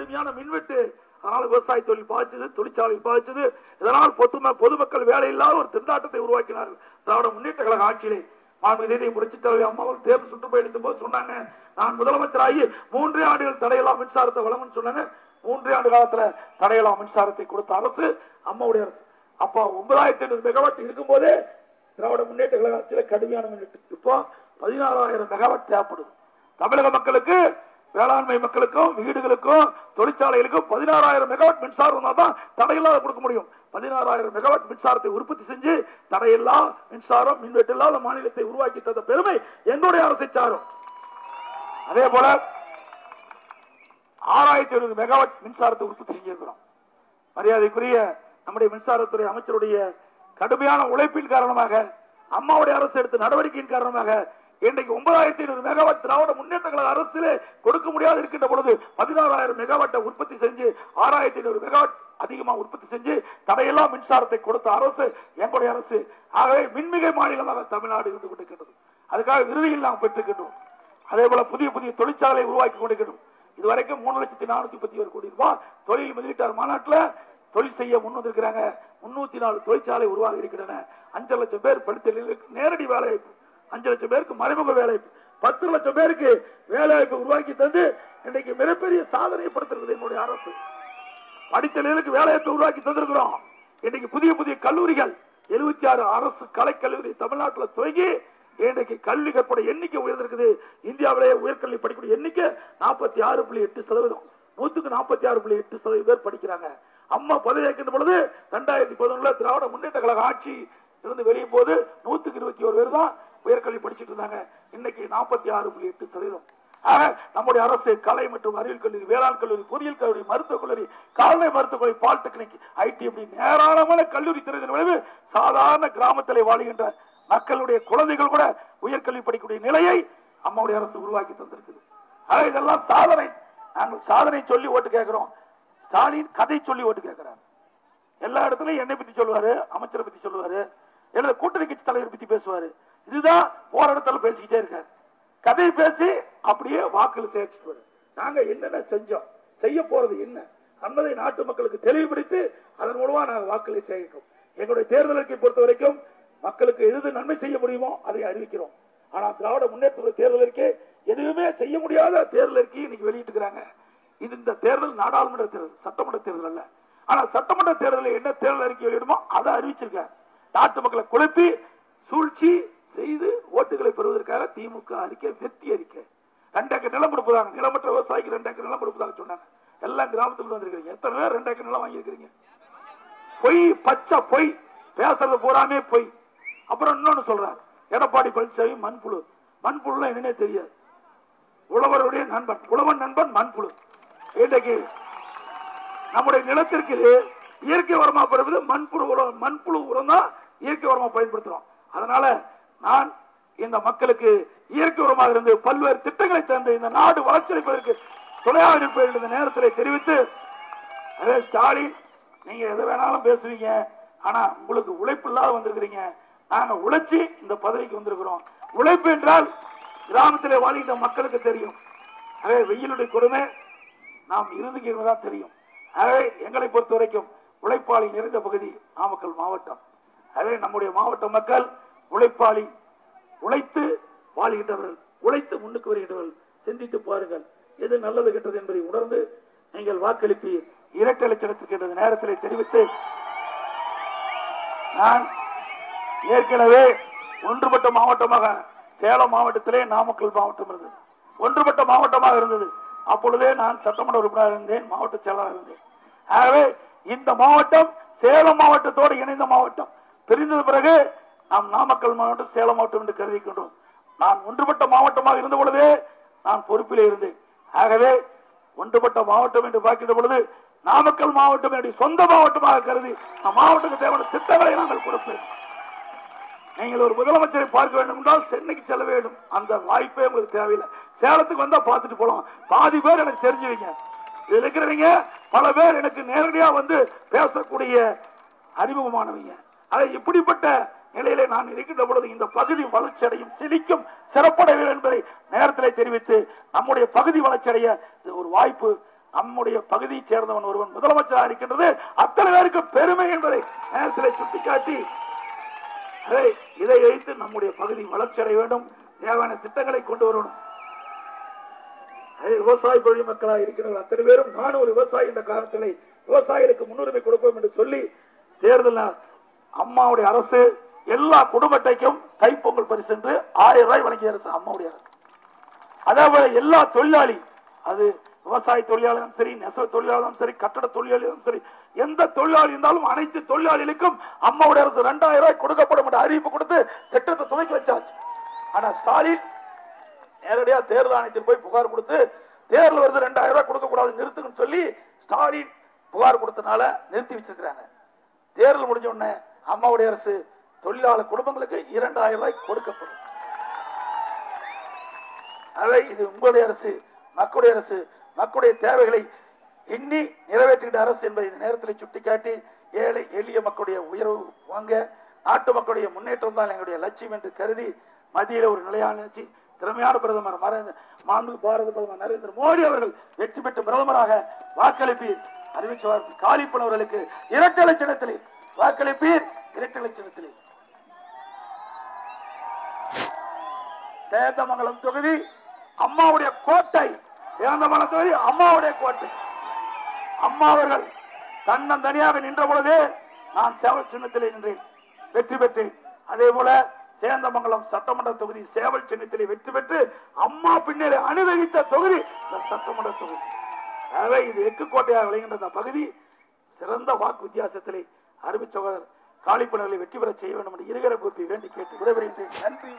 கடுமையான மின்வெட்டு. அதனால விவசாய தொழில் பாதிச்சது தொழிற்சாலை பாதிச்சது இதனால் பொதுமக்கள் வேலை இல்லாத ஒரு திண்டாட்டத்தை உருவாக்கினார்கள். திராவிட முன்னேற்ற கழக ஆட்சியிலே மாண்புமிகு புரட்சி தலைவர் அம்மாவும் தேர்வு சுற்றுப்பயணித்த போது சொன்னாங்க. நான் முதலமைச்சராகி மூன்றே ஆண்டுகள் தடையெல்லாம் மின்சாரத்தை வழங்குன்னு சொன்னாங்க. மூன்றே ஆண்டு காலத்துல தடையெல்லாம் மின்சாரத்தை கொடுத்த அரசு அம்மாவுடைய அரசு. அப்போ ஒன்பதாயிரத்தி ஐநூறு மெகாவாட் இருக்கும் போதே திராவிட முன்னேற்ற கழக ஆட்சியில கடுமையான மின்வெட்டு. இப்போ பதினாறாயிரம் மெகாவாட் தேவைப்படுது. தமிழக மக்களுக்கு வேளாண்மை மக்களுக்கும் வீடுகளுக்கும் தொழிற்சாலைகளுக்கும் பதினாறாயிரம் மெகாவாட் மின்சாரம் தான் தடையில்லாத கொடுக்க முடியும். பதினாறாயிரம் மெகாவாட் மின்சாரத்தை உற்பத்தி செஞ்சு தடையில்லா மின்சாரம் மின்வெட்டு இல்லாத மாநிலத்தை உருவாக்கி தந்த பெருமை எங்களுடைய அரசை சாரும். அதே போல ஆறாயிரத்தி ஐநூறு மெகாவாட் மின்சாரத்தை உற்பத்தி செஞ்சிருக்கிறோம். மரியாதைக்குரிய நம்முடைய மின்சாரத்துறை அமைச்சருடைய கடுமையான உழைப்பின் காரணமாக அம்மாவுடைய அரசு எடுத்த நடவடிக்கையின் காரணமாக இன்றைக்கு ஒன்பதாயிரத்தி ஐநூறு மெகாவாட் திராவிட முன்னேற்ற கழக அரசிலே கொடுக்க முடியாது இருக்கின்ற பொழுது பதினாறாயிரம் மெகாவாட்டை உற்பத்தி செஞ்சு ஆறாயிரத்தி ஐநூறு மெகாவாட் அதிகமா உற்பத்தி செஞ்சு தடையெல்லாம் மின்சாரத்தை கொடுத்த அரசு எங்களுடைய அரசு. ஆகவே மின்மிகை மாநிலமாக தமிழ்நாடு இருந்து கொண்டிருக்கின்றது. அதுக்காக விருதுகள் நாம் பெற்றுக்கின்றோம். அதே போல புதிய புதிய தொழிற்சாலை உருவாக்கி கொண்டிருக்கணும் இதுவரைக்கும் மூணு லட்சத்தி நானூத்தி முப்பத்தி ஒரு கோடி ரூபாய் தொழில் முதலீட்டாளர் மாநாட்டில் தொழில் செய்ய முன் வந்திருக்கிறாங்க. முன்னூத்தி நாலு தொழிற்சாலை உருவாகி இருக்கின்றன. அஞ்சு லட்சம் பேர் படித்த நேரடி வேலைவாய்ப்பு. அஞ்சு லட்சம் பேருக்கு மறைமுக வேலை பத்து லட்சம் பேருக்கு வேலைவாய்ப்பு உருவாக்கி தந்து இன்னைக்கு மிகப்பெரிய சாதனை படுத்துறது என்னுடைய அரசு. படித்த படித்தவர்களுக்கு வேலைவாய்ப்பு உருவாக்கி தந்திருக்கிறோம். இன்னைக்கு புதிய புதிய கல்லூரிகள் எழுபத்தி ஆறு அரசு கலைக்கல்லூரி தமிழ்நாட்டில் துவங்கி இன்றைக்கு கல்வி கற்பட எண்ணிக்கை உயர்ந்திருக்குது. இந்தியாவிலேயே உயர்கல்வி படிக்கக்கூடிய எண்ணிக்கை நாற்பத்தி ஆறு புள்ளி எட்டு சதவீதம். நூத்துக்கு நாற்பத்தி ஆறு புள்ளி எட்டு சதவீதம் பேர் படிக்கிறாங்க. அம்மா பதவி ஏற்கின்ற பொழுது ரெண்டாயிரத்தி பதினொன்றுல திராவிட முன்னேற்ற கழக ஆட்சி இருந்து வெளியும் போது நூத்துக்கு இருபத்தி ஒரு பேர் தான் உயர்கல்வி படிச்சிட்டு இருந்தாங்க. இன்னைக்கு நாற்பத்தி ஆறு புள்ளி எட்டு சதவீதம். ஆக, நம்முடைய அரசு கலை மற்றும் அறிவியல் கல்லூரி வேளாண் கல்லூரி பொறியியல் கல்லூரி மருத்துவக் கல்லூரி கால்நடை மருத்துவக் கல்லூரி பாலிடெக்னிக் ஐடி அப்படி ஏராளமான கல்லூரி திறந்த விளைவு சாதாரண கிராமத்தில் வாழுகின்ற மக்களுடைய குழந்தைகள் கூட உயர்கல்வி படிக்கக்கூடிய நிலையை அம்மாவுடைய அரசு உருவாக்கி தந்திருக்குது. ஆக, இதெல்லாம் சாதனை. நாங்கள் சாதனை சொல்லி ஓட்டு கேட்கிறோம். ஸ்டாலின் கதை சொல்லி ஓட்டு கேட்கிறார். எல்லா இடத்துலயும் என்னை பத்தி சொல்லுவாரு அமைச்சரை பத்தி சொல்லுவாரு எனது கூட்டணி கட்சி தலைவர் பத்தி பேசுவாரு. இதுதான் போற இடத்துல பேசிக்கிட்டே இருக்காரு. கதையை பேசி அப்படியே வாக்குகள் சேர்த்துட்டு நாங்க என்னென்ன செஞ்சோம்? செய்ய போறது என்ன? என்பதை நாட்டு மக்களுக்கு தெளிவுபடுத்தி அதன் மூலமா நாங்கள் வாக்களை சேகரிக்கிறோம். எங்களுடைய தேர்தல் அறிக்கை பொறுத்த வரைக்கும் மக்களுக்கு எது எது நன்மை செய்ய முடியுமோ அதை அறிவிக்கிறோம். ஆனா திராவிட முன்னேற்ற தேர்தல் அறிக்கை எதுவுமே செய்ய முடியாத தேர்தல் அறிக்கையை இன்னைக்கு வெளியிட்டுக்கிறாங்க இது இந்த தேர்தல் நாடாளுமன்ற தேர்தல் சட்டமன்ற தேர்தல் அல்ல. ஆனா சட்டமன்ற தேர்தலில் என்ன தேர்தல் அறிக்கை வெளியிடுமோ அதை அறிவிச்சிருக்காங்க நாட்டு மக்களை குழப்பி சூழ்ச்சி செய்து ஓட்டுகளை பெறுவதற்காக திமுக அறிக்கை வெத்தி அறிக்கை. ரெண்டு ஏக்கர் நிலம் கொடுப்பதாங்க நிலமற்ற விவசாயிக்கு ரெண்டு ஏக்கர் நிலம் கொடுப்பதாக சொன்னாங்க. எல்லாம் கிராமத்துல வந்திருக்கீங்க எத்தனை பேர் ரெண்டு ஏக்கர் நிலம் வாங்கியிருக்கிறீங்க? பொய் பச்சை பொய் பேசுறது பூராமே பொய். அப்புறம் இன்னொன்னு சொல்றாரு. எடப்பாடி பழனிசாமி மண்புழு. மண்புழுலாம் என்னன்னே தெரியாது. உழவருடைய நண்பன். உழவன் நண்பன் மண்புழு. இன்றைக்கு நம்முடைய நிலத்திற்கு இயற்கை உரமா பெறுவது மண்புழு உரம் மண்புழு உரம் தான் இயற்கை உரமா பயன்படுத்துறோம். அதனால நான் இந்த மக்களுக்கு இயற்கை உரமாக இருந்து பல்வேறு திட்டங்களை தந்து இந்த நாடு வளர்ச்சியடைப்பதற்கு துணையாக இருப்பேன் என்ற இந்த நேரத்தில் தெரிவித்து அதே ஸ்டாலின் நீங்க எது வேணாலும் பேசுவீங்க. ஆனா உங்களுக்கு உழைப்பு இல்லாத வந்திருக்கிறீங்க. நாங்க உழைச்சி இந்த பதவிக்கு வந்திருக்கிறோம். உழைப்பு என்றால் கிராமத்திலே வாழ்கின்ற மக்களுக்கு தெரியும். அதே வெயிலுடைய கொடுமை நாம் இருந்துக்கிறது தான் தெரியும். ஆகவே எங்களை பொறுத்த வரைக்கும் உழைப்பாளி நிறைந்த பகுதி நாமக்கல் மாவட்டம். ஆகவே நம்முடைய மாவட்ட மக்கள் உழைப்பாளி உழைத்து வாழ்கின்றவர்கள் உழைத்து முன்னுக்கு வருகின்றவர்கள் சிந்தித்து பாருங்கள். எது நல்லது கெட்டது என்பதை உணர்ந்து நீங்கள் வாக்களிப்பி இரட்டை லட்சணத்திற்கு நேரத்தில் தெரிவித்து நான் ஏற்கனவே ஒன்றுபட்ட மாவட்டமாக சேலம் மாவட்டத்திலே நாமக்கல் மாவட்டம் இருந்தது. ஒன்றுபட்ட மாவட்டமாக இருந்தது. அப்பொழுதே நான் சட்டமன்ற உறுப்பினர் இருந்தேன் மாவட்ட செயலாளர் இருந்தேன். ஆகவே இந்த மாவட்டம் சேலம் மாவட்டத்தோடு இணைந்த மாவட்டம். பிரிந்தது பிறகு நாம் நாமக்கல் மாவட்டம் சேலம் மாவட்டம் என்று கருதி கொண்டோம் நான் ஒன்றுபட்ட மாவட்டமாக இருந்த பொழுதே நான் பொறுப்பிலே இருந்தேன். ஆகவே ஒன்றுபட்ட மாவட்டம் என்று பார்க்கின்ற பொழுது நாமக்கல் மாவட்டம் என்னுடைய சொந்த மாவட்டமாக கருதி நம் மாவட்டத்துக்கு தேவையான திட்டங்களை நாங்கள் கொடுப்பேன். நீங்கள் ஒரு முதலமைச்சரை பார்க்க வேண்டும் என்றால் சென்னைக்கு செல்ல வேண்டும். அந்த வாய்ப்பே உங்களுக்கு தேவையில்லை. சேலத்துக்கு வந்தா பார்த்துட்டு போலாம். பாதி பேர் எனக்கு தெரிஞ்சுவீங்க. இதுல இருக்கிறவங்க பல பேர் எனக்கு நேரடியா வந்து பேசக்கூடிய அறிமுகமானவங்க. அதை இப்படிப்பட்ட நிலையிலே நான் இருக்கின்ற பொழுது இந்த பகுதி வளர்ச்சி அடையும் செழிக்கும் சிறப்படைவில் என்பதை நேரத்திலே தெரிவித்து நம்முடைய பகுதி வளர்ச்சி அடைய இது ஒரு வாய்ப்பு நம்முடைய பகுதியை சேர்ந்தவன் ஒருவன் முதலமைச்சராக இருக்கின்றது. அத்தனை பேருக்கு பெருமை என்பதை நேரத்தில் சுட்டிக்காட்டி இதை வைத்து நம்முடைய பகுதி வளர்ச்சி அடைய வேண்டும். தேவையான திட்டங்களை கொண்டு வரணும். அதே விவசாய தொழில் மக்களாக இருக்கிறவர்கள் அத்தனை பேரும் நானும் ஒரு விவசாயி என்ற காரணத்திலே விவசாயிகளுக்கு முன்னுரிமை கொடுப்போம் என்று சொல்லி தேர்தல் அம்மாவுடைய அரசு எல்லா குடும்பத்தைக்கும் கைப்பொங்கல் பரிசு என்று ஆயிரம் ரூபாய் வழங்கிய அரசு அம்மாவுடைய அரசு. அதே போல எல்லா தொழிலாளி அது விவசாய தொழிலாளரும் சரி நெசவு தொழிலாளரும் சரி கட்டட தொழிலாளியும் சரி எந்த தொழிலாளி இருந்தாலும் அனைத்து தொழிலாளிகளுக்கும் அம்மாவுடைய அரசு ரெண்டாயிரம் ரூபாய் கொடுக்கப்படும் என்ற அறிவிப்பு கொடுத்து திட்டத்தை துவக்கி வச்சாச்சு. ஆனா ஸ்டாலின் நேரடியாக தேர்தல் ஆணையத்தில் போய் புகார் கொடுத்து தேர்தல் வருது ரெண்டாயிரம் ரூபாய் கொடுக்க கூடாது நிறுத்துங்கன்னு சொல்லி ஸ்டாலின் புகார் கொடுத்தனால நிறுத்தி வச்சிருக்கிறாங்க. தேர்தல் முடிஞ்ச உடனே அம்மாவுடைய அரசு தொழிலாளர் குடும்பங்களுக்கு இரண்டாயிரம் ரூபாய் கொடுக்கப்படும். அதை இது உங்களுடைய அரசு மக்களுடைய அரசு மக்களுடைய தேவைகளை எண்ணி நிறைவேற்றுகின்ற அரசு என்பதை இந்த நேரத்தில் சுட்டிக்காட்டி ஏழை எளிய மக்களுடைய உயர்வு வாங்க நாட்டு மக்களுடைய முன்னேற்றம் தான் எங்களுடைய லட்சியம் என்று கருதி மத்தியில ஒரு நிலையான ஆட்சி திறமையான பிரதமர் மாண்பு பாரத பிரதமர் நரேந்திர மோடி அவர்கள் வெற்றி பெற்ற பிரதமராக வாக்களிப்பீர். அறிவிச்சவர் காலிப்பனவர்களுக்கு இரட்டை லட்சணத்திலே வாக்களிப்பீர். இரட்டை லட்சணத்திலே. சேந்தமங்கலம் தொகுதி அம்மாவுடைய கோட்டை சேந்தமங்கலம் தொகுதி அம்மாவுடைய கோட்டை. அம்மா அவர்கள் தன்னன் தனியாக நின்ற பொழுது நான் சேவல் சின்னத்தில் நின்றேன். வெற்றி பெற்று அதே போல சேந்தமங்கலம் சட்டமன்ற தொகுதி சேவல் சின்னத்திலே வெற்றி பெற்று அம்மா பின்னரே அனுமதித்த தொகுதி இந்த சட்டமன்ற தொகுதி. எனவே இது எக்கு கோட்டையாக விளைகின்ற இந்த பகுதி சிறந்த வாக்கு வித்தியாசத்திலே அருமை சகோதரர் காளிப்பனர்களை வெற்றி பெற செய்ய வேண்டும் என்று இருகர கூப்பி வேண்டி கேட்டு விடைபெறுகின்றேன். நன்றி.